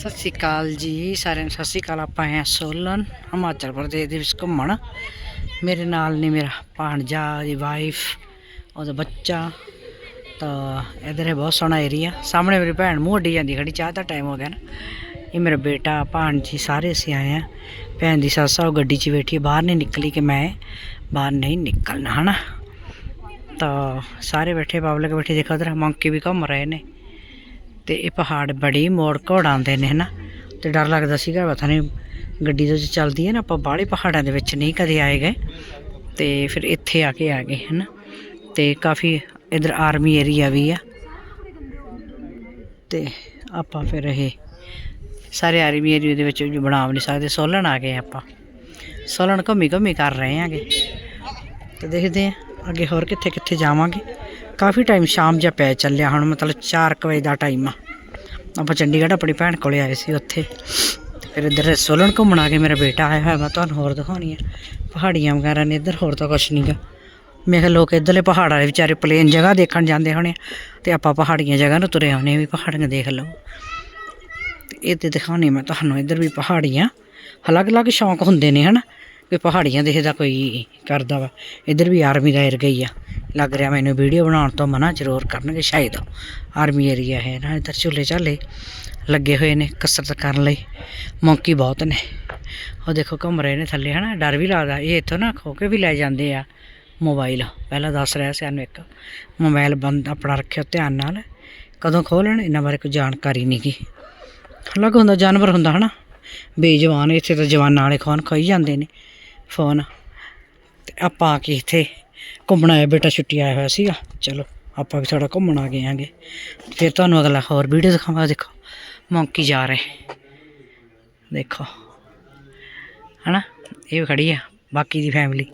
ਸਤਿ ਸ਼੍ਰੀ ਅਕਾਲ ਜੀ, ਸਾਰਿਆਂ ਨੂੰ ਸਤਿ ਸ਼੍ਰੀ ਅਕਾਲ। ਆਪਾਂ ਆਏ ਹਾਂ ਸੋਲਨ, ਹਿਮਾਚਲ ਪ੍ਰਦੇਸ਼ ਦੇ ਵਿੱਚ ਘੁੰਮਣ। ਮੇਰੇ ਨਾਲ ਨੇ ਮੇਰਾ ਭਾਣਜਾ ਦੀ ਵਾਈਫ ਉਹਦਾ ਬੱਚਾ। ਤਾਂ ਇਧਰ ਹੈ ਬਹੁਤ ਸੋਹਣਾ ਏਰੀਆ ਸਾਹਮਣੇ ਮੇਰੀ ਭੈਣ ਮੂੰਹ ਅੱਡੀ ਜਾਂਦੀ ਖੜੀ, ਚਾਹ ਦਾ ਟਾਈਮ ਹੋ ਗਿਆ ਨਾ। ਇਹ ਮੇਰਾ ਬੇਟਾ, ਭਾਣਜੀ ਸਾਰੇ ਅਸੀਂ ਆਏ ਆ ਭੈਣ ਦੀ ਸੱਸ ਆ, ਉਹ ਗੱਡੀ 'ਚ ਬੈਠੀ ਬਾਹਰ ਨਹੀਂ ਨਿਕਲੀ ਕਿ ਮੈਂ ਬਾਹਰ ਨਹੀਂ ਨਿਕਲਣਾ, ਹਨਾ। ਤਾਂ ਸਾਰੇ ਬੈਠੇ ਪਬਲਿਕ ਬੈਠੇ, ਦੇਖੋ ਉਧਰ ਮੰਕੀ ਵੀ ਘੁੰਮ ਰਹੇ ਨੇ। ਤੇ ਇਹ ਪਹਾੜ ਬੜੀ ਮੋੜ ਘੋੜ ਆਉਂਦੇ ਨੇ, ਹਨਾ? ਤੇ ਡਰ ਲੱਗਦਾ ਸੀਗਾ, ਪਤਾ ਨਹੀਂ ਗੱਡੀ ਤੋਂ ਚੱਲਦੀ ਹੈ ਨਾ, ਆਪਾਂ ਬਾਹਲੇ ਪਹਾੜਾਂ ਦੇ ਵਿੱਚ ਨਹੀਂ ਕਦੇ ਆਏ ਗਏ। ਤੇ ਫਿਰ ਇੱਥੇ ਆ ਕੇ ਆ ਗਏ, ਹਨਾ? ਤੇ ਕਾਫੀ ਇਧਰ ਆਰਮੀ ਏਰੀਆ ਵੀ ਆ। ਤੇ ਆਪਾਂ ਫਿਰ ਇਹ ਸਾਰੇ ਆਰਮੀ ਏਰੀਆ ਦੇ ਵਿੱਚ ਬਣਾ ਵੀ ਨਹੀਂ ਸਕਦੇ, ਸੋਲਣ ਆ ਗਏ ਆਪਾਂ। ਸੋਲਣ ਘੁੰਮੀ ਘੁੰਮੀ ਕਰ ਰਹੇ ਆਂਗੇ ਤੇ ਦੇਖਦੇ ਆ ਅੱਗੇ ਹੋਰ ਕਿੱਥੇ ਕਿੱਥੇ ਜਾਵਾਂਗੇ। ਕਾਫੀ ਟਾਈਮ ਸ਼ਾਮ ਜਿਹਾ ਪੈ ਚੱਲਿਆ ਹੁਣ, ਮਤਲਬ 4 ਕੁ ਵਜੇ ਦਾ ਟਾਈਮ ਆ। ਆਪਾਂ ਚੰਡੀਗੜ੍ਹ ਆਪਣੀ ਭੈਣ ਕੋਲੇ ਆਏ ਸੀ ਉੱਥੇ। ਫਿਰ ਇੱਧਰ ਸੋਲਨ ਘੁੰਮਣ ਆ ਕੇ ਮੇਰਾ ਬੇਟਾ ਆਇਆ ਹੋਇਆ, ਮੈਂ ਤੁਹਾਨੂੰ ਹੋਰ ਦਿਖਾਉਣੀ ਆ। ਪਹਾੜੀਆਂ ਵਗੈਰਾ ਨੇ ਇੱਧਰ, ਹੋਰ ਤਾਂ ਕੁਛ ਨਹੀਂਗਾ ਮੈਂ ਕਿਹਾ ਲੋਕ ਇੱਧਰਲੇ ਪਹਾੜਾਂ ਵਾਲੇ ਵਿਚਾਰੇ ਪਲੇਨ ਜਗ੍ਹਾ ਦੇਖਣ ਜਾਂਦੇ ਹੋਣੇ ਆ, ਤੇ ਆਪਾਂ ਪਹਾੜੀਆਂ ਜਗ੍ਹਾ ਨੂੰ ਤੁਰੇ ਆਉਨੇ ਵੀ ਪਹਾੜੀਆਂ ਦੇਖ ਲਓ। ਤੇ ਇਹ ਤੇ ਦਿਖਾਉਣੀ ਮੈਂ ਤੁਹਾਨੂੰ, ਇੱਧਰ ਵੀ ਪਹਾੜੀਆਂ। ਅਲੱਗ-ਅਲੱਗ ਸ਼ੌਂਕ ਹੁੰਦੇ ਨੇ, ਹਨਾ? ਵੀ ਪਹਾੜੀਆਂ ਦੇਖਦਾ ਕੋਈ ਕਰਦਾ ਵਾ। ਇੱਧਰ ਵੀ ਆਰਮੀ ਦਾ ਏਰੀਆ ਹੀ ਆ। ਲੱਗ ਰਿਹਾ ਮੈਨੂੰ ਵੀਡੀਓ ਬਣਾਉਣ ਤੋਂ ਮਨਾ ਜ਼ਰੂਰ ਕਰਨਗੇ ਸ਼ਾਇਦ। ਆਰਮੀ ਏਰੀਆ ਹੈ ਨਾ, ਇੱਧਰ ਝੂਲੇ ਝਾਲੇ ਲੱਗੇ ਹੋਏ ਨੇ ਕਸਰਤ ਕਰਨ ਲਈ। ਮੌਂਕੀ ਬਹੁਤ ਨੇ। ਉਹ ਦੇਖੋ ਘੁੰਮ ਰਹੇ ਨੇ ਥੱਲੇ ਹਨਾ, ਡਰ ਵੀ ਲੱਗਦਾ। ਇਹ ਇੱਥੋਂ ਨਾ ਖੋ ਕੇ ਵੀ ਲੈ ਜਾਂਦੇ ਆ ਮੋਬਾਈਲ। ਪਹਿਲਾਂ ਦੱਸ ਰਿਹਾ ਸੀ ਸਾਨੂੰ ਇੱਕ, ਮੋਬਾਈਲ ਬੰਦ ਆਪਣਾ ਰੱਖਿਓ ਧਿਆਨ ਨਾਲ। ਕਦੋਂ ਖੋਹ ਲੈਣ, ਇਹਨਾਂ ਬਾਰੇ ਕੋਈ ਜਾਣਕਾਰੀ ਨਹੀਂ ਗੀ। ਅਲੱਗ ਹੁੰਦਾ, ਜਾਨਵਰ ਹੁੰਦਾ ਹਨਾ। ਬੇਜਵਾਨ, ਇੱਥੇ ਤਾਂ ਜਵਾਨਾਂ ਵਾਲੇ ਖੋਨ ਖਾਈ ਜਾਂਦੇ ਨੇ। ਫੋਨ। ਤੇ ਆਪਾਂ ਆ ਕੇ ਇੱਥੇ ਘੁੰਮਣ ਆਇਆ ਬੇਟਾ ਛੁੱਟੀ ਆਇਆ ਹੋਇਆ ਸੀਗਾ। ਚਲੋ, ਆਪਾਂ ਵੀ ਥੋੜਾ ਘੁੰਮਣ ਆ ਗਏ ਆਂਗੇ। ਫਿਰ ਤੁਹਾਨੂੰ ਅਗਲਾ ਹੋਰ ਵੀਡੀਓ ਦਿਖਾਵਾਂਗਾ, ਦੇਖੋ। ਮੌਂਕੀ ਜਾ ਰਹੇ। ਦੇਖੋ। ਹਨਾ? ਇਹ ਵੀ ਖੜੀ ਆ, ਬਾਕੀ ਦੀ ਫੈਮਿਲੀ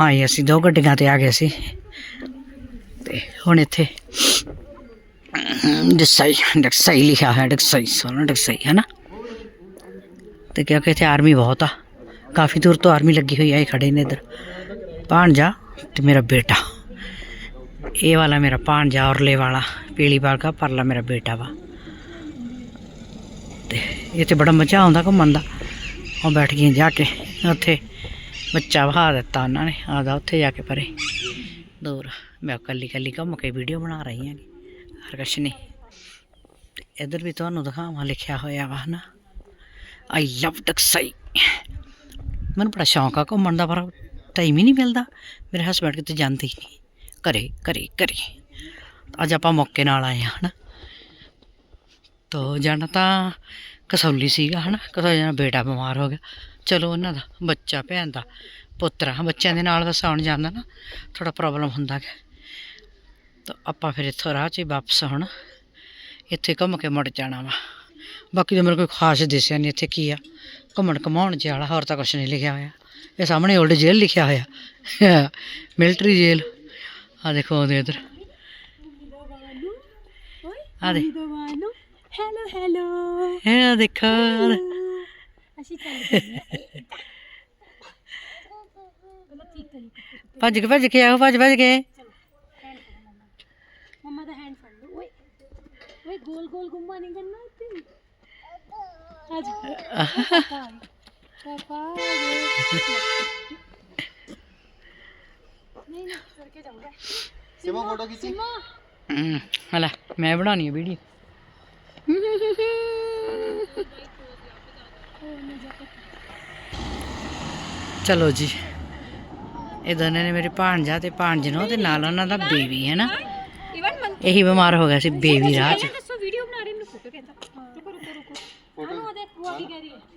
ਆਏ ਅਸੀਂ ਦੋ ਗੱਡੀਆਂ ਤੇ ਆ ਗਏ ਸੀ। ਤੇ ਹੁਣ ਇੱਥੇ ਡਿਸਾਈ ਡਿਸਾਈ ਲਿਖਿਆ ਹੈ ਡਿਸਾਈ ਸੋਨਾ ਡਿਸਾਈ ਹੈ ਨਾ ਤੇ ਕਿਉਂਕਿ ਇੱਥੇ ਆਰਮੀ ਬਹੁਤ ਆ। ਕਾਫੀ ਦੂਰ ਤੋਂ ਆਰਮੀ ਲੱਗੀ ਹੋਈ ਆ ਇਹ ਖੜੇ ਨੇ ਇੱਧਰ ਭਾਣਜਾ ਤੇ ਮੇਰਾ ਬੇਟਾ ਇਹ ਵਾਲਾ ਮੇਰਾ ਭਾਣਜਾ ਔਰਲੇ ਵਾਲਾ ਪੀਲੀ ਬਾਲਕਾ ਪਰਲਾ ਮੇਰਾ ਬੇਟਾ ਵਾ ਤੇ ਇੱਥੇ ਬੜਾ ਮਜ਼ਾ ਆਉਂਦਾ ਘੁੰਮਣ ਦਾ ਉਹ ਬੈਠ ਗਏ ਜਾ ਕੇ ਉੱਥੇ ਬੱਚਾ ਵਹਾ ਦਿੱਤਾ ਉਹਨਾਂ ਨੇ ਆਦਾ ਉੱਥੇ ਜਾ ਕੇ ਪਰੇ ਦੂਰ ਮੈਂ ਕੱਲੀ ਕੱਲੀ ਘੁੰਮ ਕੇ ਵੀਡੀਓ ਬਣਾ ਰਹੀ ਹਾਂ ਹਰ ਕੁਛ ਨਹੀਂ ਤੇ ਇੱਧਰ ਵੀ ਤੁਹਾਨੂੰ ਦਿਖਾਵਾਂ ਲਿਖਿਆ ਹੋਇਆ ਵਾ ਹਨਾ ਆਈ ਲਵ ਟਕਸਾਈ ਮੈਨੂੰ ਬੜਾ ਸ਼ੌਂਕ ਆ ਘੁੰਮਣ ਦਾ ਪਰ ਟਾਈਮ ਹੀ ਨਹੀਂ ਮਿਲਦਾ। ਮੇਰੇ ਹਸਬੰਡ ਕਿਤੇ ਜਾਂਦੇ ਹੀ ਨਹੀਂ ਘਰੇ ਘਰੇ ਘਰੇ। ਅੱਜ ਆਪਾਂ ਮੌਕੇ ਨਾਲ ਆਏ ਹਾਂ, ਹਨਾ? ਤੋ ਜਾਣਾ ਤਾਂ ਕਸੌਲੀ ਸੀਗਾ, ਹਨਾ? ਕਸੌਲੀ ਜਾਣਾ ਬੇਟਾ ਬਿਮਾਰ ਹੋ ਗਿਆ। ਚਲੋ ਉਹਨਾਂ ਦਾ, ਬੱਚਾ, ਭੈਣ ਦਾ ਪੁੱਤਰ ਬੱਚਿਆਂ ਦੇ ਨਾਲ ਬਸ ਆਉਣ ਜਾਂਦਾ ਨਾ ਥੋੜਾ ਪ੍ਰੋਬਲਮ ਹੁੰਦਾ ਹੈ ਤਾਂ ਆਪਾਂ ਫਿਰ ਇੱਥੋਂ ਰਾਹ 'ਚ ਵਾਪਸ ਹੁਣ ਇੱਥੇ ਘੁੰਮ ਕੇ ਮੁੜ ਜਾਣਾ ਵਾ। ਬਾਕੀ ਤਾਂ ਮੇਰੇ ਕੋਈ ਖਾਸ ਦਿਸਿਆ ਨਹੀਂ ਇੱਥੇ ਕੀ ਆ। ਘੁੰਮਣ ਘਮਾਉਣ ਵਾਲਾ ਹੋਰ ਤਾਂ ਕੁਛ ਨਹੀਂ ਲਿਖਿਆ ਹੋਇਆ। ਇਹ ਸਾਹਮਣੇ 올ਡ ਜੇਲ੍ਹ ਲਿਖਿਆ ਹੋਇਆ। Military jail. ਆ ਦੇਖੋ ਉਹਦੇ ਇਧਰ। ਆ ਦੇ ਹੈਲੋ ਹੈਲੋ ਇਹ ਆ ਦੇਖੋ। ਅਸੀਂ ਚੱਲ ਗਏ ਭੱਜ ਕੇ ਭੱਜ ਕੇ ਆਓ ਭੱਜ ਭੱਜ ਕੇ। ਮੰਮਾ ਦਾ ਹੈਂਡ ਫੜ ਲਓ। ਓਏ ਓਏ ਗੋਲ ਗੋਲ ਗੁੰਮਾ ਨਹੀਂ ਕਰਨਾ ਉੱਤੇ ਅੱਜ ਪਾਪਾ ਨਹੀਂ ਨਹੀਂ ਕਰਕੇ ਜਾਊਗਾ ਸਿਮਾ ਫੋਟੋ ਖਿੱਚੀ? ਸਿਮਾ। ਹਮ, ਹਲਾ ਮੈਂ ਬਣਾਉਣੀ ਹੈ ਵੀਡੀਓ ਚਲੋ ਜੀ। ਇਹ ਦੋਨੇ ਨੇ ਮੇਰੇ ਭਾਣਜਾ ਤੇ ਭਾਣਜਨੋ ਤੇ ਨਾਲ ਉਹਨਾਂ ਦਾ ਬੇਬੀ ਹੈ ਨਾ? ਇਹੀ ਬਿਮਾਰ ਹੋ ਗਿਆ ਸੀ ਬੇਬੀ ਰਾਹ 'ਚ ਦੱਸੋ ਵੀਡੀਓ ਬਣਾ ਰਹੇ ਨੂੰ ਫੋਟੋ ਕਹਿੰਦਾ ਰੁਕੋ ਰੁਕੋ ਰੁਕੋ ਫੋਟੋ ਉਹਦੇ ਉਹ ਕੀ ਕਹਿ ਰਹੀ ਹੈ?